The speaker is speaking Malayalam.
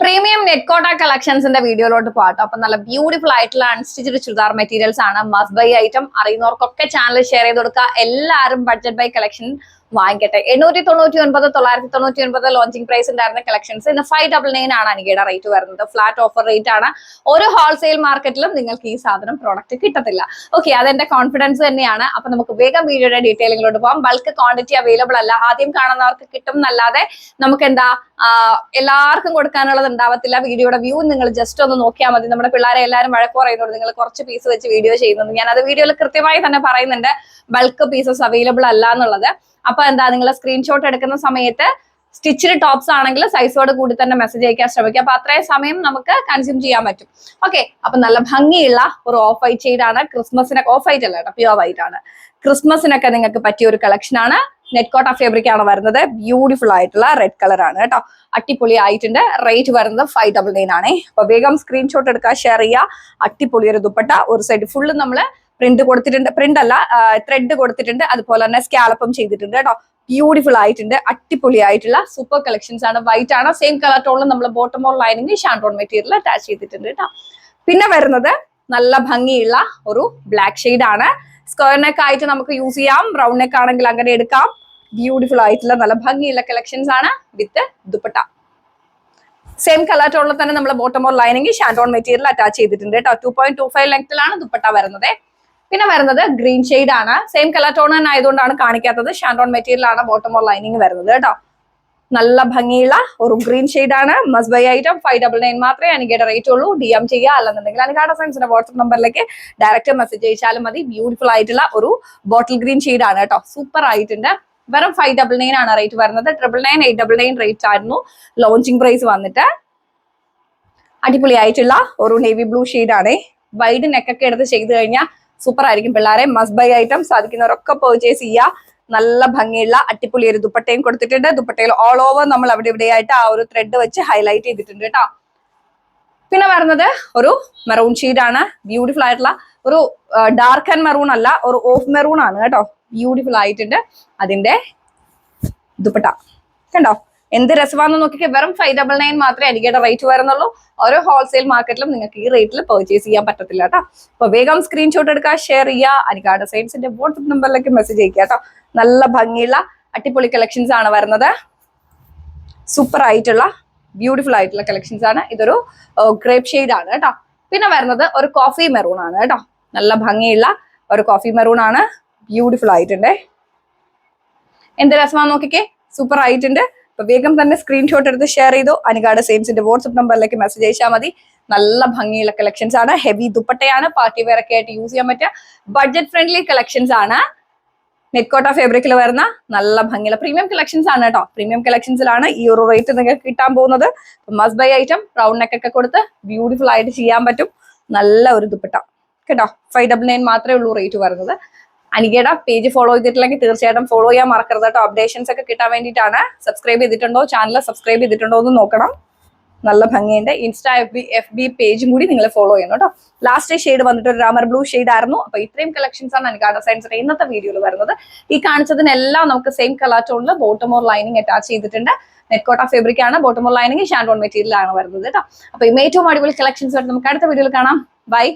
പ്രീമിയം നെറ്റ്കോട്ട കളക്ഷൻസിന്റെ വീഡിയോയിലോട്ട് പോകട്ടോ. അപ്പൊ നല്ല ബ്യൂട്ടിഫുൾ ആയിട്ടുള്ള അൺസ്റ്റിച്ചഡ് ചുരിദാർ മെറ്റീരിയൽസ് ആണ്. മസ്റ്റ് ബൈ ഐറ്റം അറിയുന്നവർക്കൊക്കെ ചാനൽ ഷെയർ ചെയ്ത് കൊടുക്കുക. എല്ലാവരും ബഡ്ജറ്റ് ബൈ കളക്ഷൻ വാങ്ങിക്കട്ടെ. എണ്ണൂറ്റി തൊണ്ണൂറ്റി ഒൻപത് തൊള്ളായിരത്തി തൊണ്ണൂറ്റി ഒൻപത് ലോഞ്ചിങ് പ്രൈസ് ഉണ്ടായിരുന്ന കളക്ഷൻസ് ഇന്ന് ഫൈവ് ഡബിൾ നയൻ ആണ് അനികയുടെ റേറ്റ് വരുന്നത്. ഫ്ലാറ്റ് ഓഫർ റേറ്റ് ആണ്. ഒരു ഹോൾസെയിൽ മാർക്കറ്റിലും നിങ്ങൾക്ക് ഈ സാധനം പ്രോഡക്റ്റ് കിട്ടത്തില്ല. ഓക്കെ അതെന്റെ കോൺഫിഡൻസ് തന്നെയാണ്. അപ്പൊ നമുക്ക് വേഗം വീഡിയോയുടെ ഡീറ്റെയിലിങ്ങിലോട്ട് പോകാം. ബൾക്ക് ക്വാണ്ടിറ്റി അവൈലബിൾ അല്ല. ആദ്യം കാണുന്നവർക്ക് കിട്ടും എന്നല്ലാതെ നമുക്ക് എന്താ എല്ലാവർക്കും കൊടുക്കാനുള്ളത് ഉണ്ടാവത്തില്ല. വീഡിയോയുടെ വ്യൂ നിങ്ങൾ ജസ്റ്റ് ഒന്ന് നോക്കിയാൽ മതി. നമ്മുടെ പിള്ളേരെ എല്ലാവരും വഴക്ക് പറയുന്നുണ്ട്. നിങ്ങൾ കുറച്ച് പീസ് വെച്ച് വീഡിയോ ചെയ്യുന്നുണ്ട്. ഞാൻ അത് വീഡിയോയിൽ കൃത്യമായി തന്നെ പറയുന്നുണ്ട്. ബൾക്ക് പീസസ് അവൈലബിൾ അല്ല എന്നുള്ളത്. അപ്പൊ എന്താ നിങ്ങൾ സ്ക്രീൻഷോട്ട് എടുക്കുന്ന സമയത്ത് സ്റ്റിച്ചിഡ് ടോപ്സ് ആണെങ്കിൽ സൈസോട് കൂടി തന്നെ മെസ്സേജ് അയക്കാൻ ശ്രമിക്കുക. അപ്പൊ അത്രയും സമയം നമുക്ക് കൺസ്യൂം ചെയ്യാൻ പറ്റും. ഓക്കെ അപ്പൊ നല്ല ഭംഗിയുള്ള ഒരു ഓഫ് വൈറ്റ് ഷെയ്ഡാണ് ക്രിസ്മസിനൊക്കെ ഓഫ് വൈറ്റ് അല്ല കേട്ടോ പ്യുവർ വൈറ്റ് ആണ്. ക്രിസ്മസിനൊക്കെ നിങ്ങൾക്ക് പറ്റിയ ഒരു കളക്ഷൻ ആണ്. നെറ്റ് കോട്ട ഫാബ്രിക് ആണ് വരുന്നത്? ബ്യൂട്ടിഫുൾ ആയിട്ടുള്ള റെഡ് കളർ ആണ് കേട്ടോ. അട്ടിപ്പൊളി ആയിട്ടുണ്ട് റേറ്റ് വരുന്നത് ഫൈവ് ഡബിൾ നയൻ ആണേ. അപ്പൊ വേഗം സ്ക്രീൻഷോട്ട് എടുക്കുക ഷെയർ ചെയ്യുക. അട്ടിപ്പൊളി ഒരു ദുപ്പട്ട. ഒരു സൈഡ് ഫുള്ള് നമ്മൾ പ്രിന്റ് കൊടുത്തിട്ടുണ്ട്. പ്രിന്റ് അല്ല ത്രെഡ് കൊടുത്തിട്ടുണ്ട്. അതുപോലെ തന്നെ സ്കാലപ്പും ചെയ്തിട്ടുണ്ട് കേട്ടോ. ബ്യൂട്ടിഫുൾ ആയിട്ടുണ്ട്. അടിപൊളി ആയിട്ടുള്ള സൂപ്പർ കളക്ഷൻസ് ആണ്? വൈറ്റ് ആണ് സെയിം കളർ ടോണിൽ നമ്മൾ bottom or lining shantoon material attach ചെയ്തിട്ടുണ്ട് കേട്ടോ. പിന്നെ വരുന്നത് നല്ല ഭംഗിയുള്ള ഒരു ബ്ലാക്ക് ആണ്. സ്ക്വയർ നെക്ക് ആയിട്ട് നമുക്ക് യൂസ് ചെയ്യാം. ബ്രൗൺ നെക്ക് ആണെങ്കിൽ അങ്ങനെ എടുക്കാം. ബ്യൂട്ടിഫുൾ ആയിട്ടുള്ള നല്ല ഭംഗിയുള്ള കളക്ഷൻസ് ആണ് വിത്ത് ദുപ്പട്ട. സെയിം കളർ ടോണിൽ തന്നെ നമ്മൾ bottom or lining shantoon material attach ചെയ്തിട്ടുണ്ട് കേട്ടോ. Two point two five dupatta വരുന്നത്. പിന്നെ വരുന്നത് ഗ്രീൻ ഷെയ്ഡ് ആണ്. സെയിം കളർ ടോൺ തന്നെ ആയതുകൊണ്ടാണ് കാണിക്കാത്തത്. ഷാൻഡോൺ മെറ്റീരിയൽ ആണ് ബോട്ടം ഓർ ലൈനിങ് വരുന്നത് കേട്ടോ. നല്ല ഭംഗിയുള്ള ഒരു ഗ്രീൻ ആണ്. Must buy item five double nine മാത്രമേ അനികയുടെ റേറ്റ് ഉള്ളൂ. ഡി എം ചെയ്യുക. അല്ലെന്നുണ്ടെങ്കിൽ അനികാട സയൻസിന്റെ വാട്സ്ആപ്പ് നമ്പറിലേക്ക് ഡയറക്റ്റ് മെസ്സേജ് അയച്ചാലും മതി. ബ്യൂട്ടിഫുൾ ആയിട്ടുള്ള ഒരു ബോട്ടിൽ ഗ്രീൻ ആണ് കേട്ടോ. സൂപ്പർ ആയിട്ടുണ്ട്. വെറും ഫൈവ് ഡബിൾ നയൻ ആണ് റേറ്റ് വരുന്നത്. Triple nine eight double nine rate ആയിരുന്നു. ലോഞ്ചിങ് പ്രൈസ് വന്നിട്ട്. അടിപൊളിയായിട്ടുള്ള ഒരു നേവി ബ്ലൂ ആണ്. വൈഡ് നെക്കൊക്കെ എടുത്ത് ചെയ്ത് കഴിഞ്ഞാൽ സൂപ്പർ ആയിരിക്കും പിള്ളേരെ. മസ്ബൈ ഐറ്റം സാധിക്കുന്നവരൊക്കെ പർച്ചേസ് ചെയ്യുക. നല്ല ഭംഗിയുള്ള അടിപൊളി ഒരു ദുപ്പട്ടയും കൊടുത്തിട്ടുണ്ട്. ദുപ്പട്ടയിൽ ഓൾ ഓവർ നമ്മൾ അവിടെ ഇവിടെയായിട്ട് ആ ഒരു ത്രെഡ് വെച്ച് ഹൈലൈറ്റ് ചെയ്തിട്ടുണ്ട് കേട്ടോ. പിന്നെ വരുന്നത് ഒരു മെറൂൺ ആണ്. ബ്യൂട്ടിഫുൾ ആയിട്ടുള്ള ഒരു ഡാർക്ക് ആൻഡ് മെറൂൺ അല്ല ഒരു ഓഫ് മെറൂൺ ആണ് കേട്ടോ. ബ്യൂട്ടിഫുൾ ആയിട്ടുണ്ട്. അതിന്റെ ദുപ്പട്ട. കണ്ടോ? എന്ത് രസമാണെന്ന് നോക്കിയാൽ വെറും ഫൈവ് ഡബിൾ നയൻ മാത്രമേ എനിക്കയുടെ റേറ്റ് വരുന്നുള്ളൂ. ഓരോ ഹോൾസെയിൽ മാർക്കറ്റിലും നിങ്ങൾക്ക് ഈ റേറ്റിൽ പർച്ചേസ് ചെയ്യാൻ പറ്റത്തില്ല കേട്ടോ. അപ്പൊ വേഗം സ്ക്രീൻഷോട്ട് എടുക്കുക ഷെയർ ചെയ്യുക അനിക്കാട് സൈൻസിന്റെ വാട്സപ്പ് നമ്പറിലേക്ക് മെസ്സേജ് അയക്കുക കേട്ടോ. നല്ല ഭംഗിയുള്ള അടിപൊളി കളക്ഷൻസ് ആണ് വരുന്നത്. സൂപ്പർ ആയിട്ടുള്ള ബ്യൂട്ടിഫുൾ ആയിട്ടുള്ള കളക്ഷൻസ് ആണ്. ഇതൊരു ഗ്രേപ്പ് ഷെയ്ഡ് ആണ് കേട്ടോ. പിന്നെ വരുന്നത് ഒരു കോഫി മെറൂൺ ആണ് കേട്ടോ. നല്ല ഭംഗിയുള്ള ഒരു കോഫി മെറൂൺ ആണ്. ബ്യൂട്ടിഫുൾ ആയിട്ടുണ്ട്. എന്ത് രസമാണെന്ന് നോക്കിക്കേ സൂപ്പർ ആയിട്ടുണ്ട്. അപ്പൊ വേഗം തന്നെ സ്ക്രീൻഷോട്ട് എടുത്ത് ഷെയർ ചെയ്തു. അനുകാട് സെയിംസിന്റെ വാട്സ്ആപ്പ് നമ്പറിലേക്ക് മെസ്സേജ് അയച്ചാൽ മതി. നല്ല ഭംഗിയുള്ള കളക്ഷൻസ് ആണ്. ഹെവി ദുപ്പട്ടയാണ്. പാർട്ടി വെയർ ഒക്കെ ആയിട്ട് യൂസ് ചെയ്യാൻ പറ്റുക. ബഡ്ജറ്റ് ഫ്രണ്ട്ലി കളക്ഷൻസ് ആണ്. നെറ്റ്കോട്ട ഫാബ്രിക്കിൽ വരുന്ന നല്ല ഭംഗിയുള്ള പ്രീമിയം കളക്ഷൻസ് ആണ് കേട്ടോ പ്രീമിയം കളക്ഷൻസിലാണ് ഈ ഒരു റേറ്റ് നിങ്ങൾക്ക് കിട്ടാൻ പോകുന്നത്. മസ് ബൈ ഐറ്റം റൗണ്ട് നെക്ക് ഒക്കെ കൊടുത്ത് ബ്യൂട്ടിഫുൾ ആയിട്ട് ചെയ്യാൻ പറ്റും. നല്ല ഒരു ദുപ്പട്ട. കേട്ടോ? ഫൈവ് ഡബിൾ നയൻ മാത്രമേ ഉള്ളൂ റേറ്റ് വരുന്നത്. അനികയുടെ പേജ് ഫോളോ ചെയ്തിട്ടില്ലെങ്കിൽ തീർച്ചയായിട്ടും ഫോളോ ചെയ്യാൻ മറക്കരുത് കേട്ടോ. അപ്ഡേഷൻസ് ഒക്കെ കിട്ടാൻ വേണ്ടിയിട്ടാണ്. സബ്സ്ക്രൈബ് ചെയ്തിട്ടുണ്ടോ? ചാനൽ സബ്സ്ക്രൈബ് ചെയ്തിട്ടുണ്ടോ എന്ന് നോക്കണം. നല്ല ഭംഗിയുണ്ട്. Insta F B F B പേജും കൂടി നിങ്ങൾ ഫോളോ ചെയ്യണം കേട്ടോ. ലാസ്റ്റ് ഷെയ്ഡ് വന്നിട്ട് ഒരു രാമർ ബ്ലൂ ഷെയ്ഡ് ആയിരുന്നു. അപ്പൊ ഇത്രയും കളക്ഷൻസ് ആണ് എനിക്ക് സയൻസ് ഇന്നത്തെ വീഡിയോയിൽ വരുന്നത്. ഈ കാണിച്ചതിനെല്ലാം നമുക്ക് സെയിം കളർ ടോണിൽ ബോട്ടം ഓർ ലൈനിങ് അറ്റാച്ച് ചെയ്തിട്ടുണ്ട്. നെറ്റ്കോട്ട ഫാബ്രിക് ആണ്. Bottom or lining shantoon material ആണ് വരുന്നത് കേട്ടോ. അപ്പൊ ഏറ്റവും അടിപൊളി കളക്ഷൻസ് നമുക്ക് അടുത്ത വീഡിയോയിൽ കാണാം. ബൈ